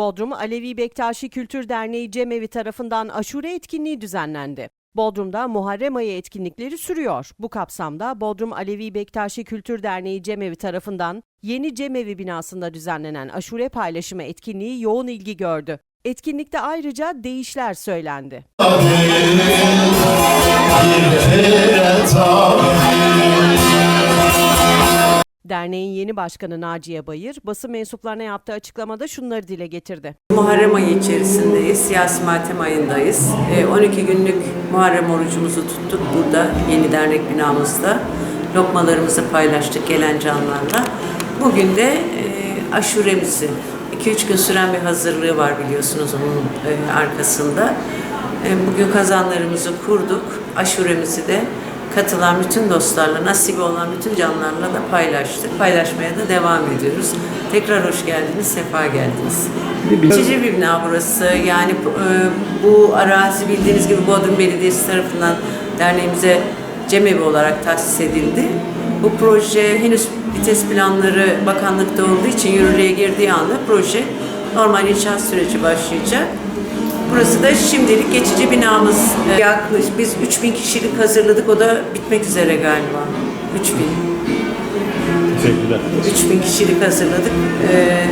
Bodrum Alevi Bektaşi Kültür Derneği Cemevi tarafından aşure etkinliği düzenlendi. Bodrum'da Muharrem ayı etkinlikleri sürüyor. Bu kapsamda Bodrum Alevi Bektaşi Kültür Derneği Cemevi tarafından yeni Cemevi binasında düzenlenen aşure paylaşımı etkinliği yoğun ilgi gördü. Etkinlikte ayrıca değişler söylendi. Derneğin yeni başkanı Naciye Bayır, basın mensuplarına yaptığı açıklamada şunları dile getirdi. Muharrem ayı içerisindeyiz, siyasi matem ayındayız. Ee, 12 günlük Muharrem orucumuzu tuttuk burada yeni dernek binamızda. Lokmalarımızı paylaştık gelen canlarla. Bugün de e, aşuremizi, 2-3 gün süren bir hazırlığı var biliyorsunuz onun e, arkasında. E, Bugün kazanlarımızı kurduk, aşuremizi de katılan bütün dostlarla, nasibi olan bütün canlarla da paylaştık. Paylaşmaya da devam ediyoruz. Tekrar hoş geldiniz, sefa geldiniz. Geçici bir bina burası. Yani e, bu arazi bildiğiniz gibi Bodrum Belediyesi tarafından derneğimize cemevi olarak tahsis edildi. Bu proje henüz vites planları bakanlıkta olduğu için yürürlüğe girdiği anda proje normal inşaat süreci başlayacak. Burası da şimdilik geçici binamız. Ee, Yaklaşık biz 3000 kişilik hazırladık. O da bitmek üzere galiba. 3000. Teşekkürler. 3000 kişilik hazırladık. Ee,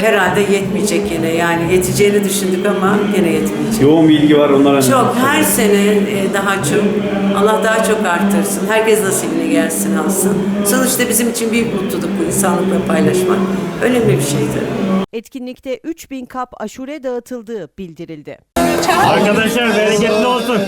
herhalde yetmeyecek yine. Yani yeteceğini düşündük ama yine yetmeyecek. Yoğun bir ilgi var onlara. Çok her sene e, daha çok Allah daha çok artırsın. Herkes nasibini gelsin alsın. Sonuçta bizim için büyük mutluluk bu insanlıkla paylaşmak. Önemli bir şeydir. Etkinlikte 3000 kap aşure dağıtıldığı bildirildi. Arkadaşlar bereketli olsun.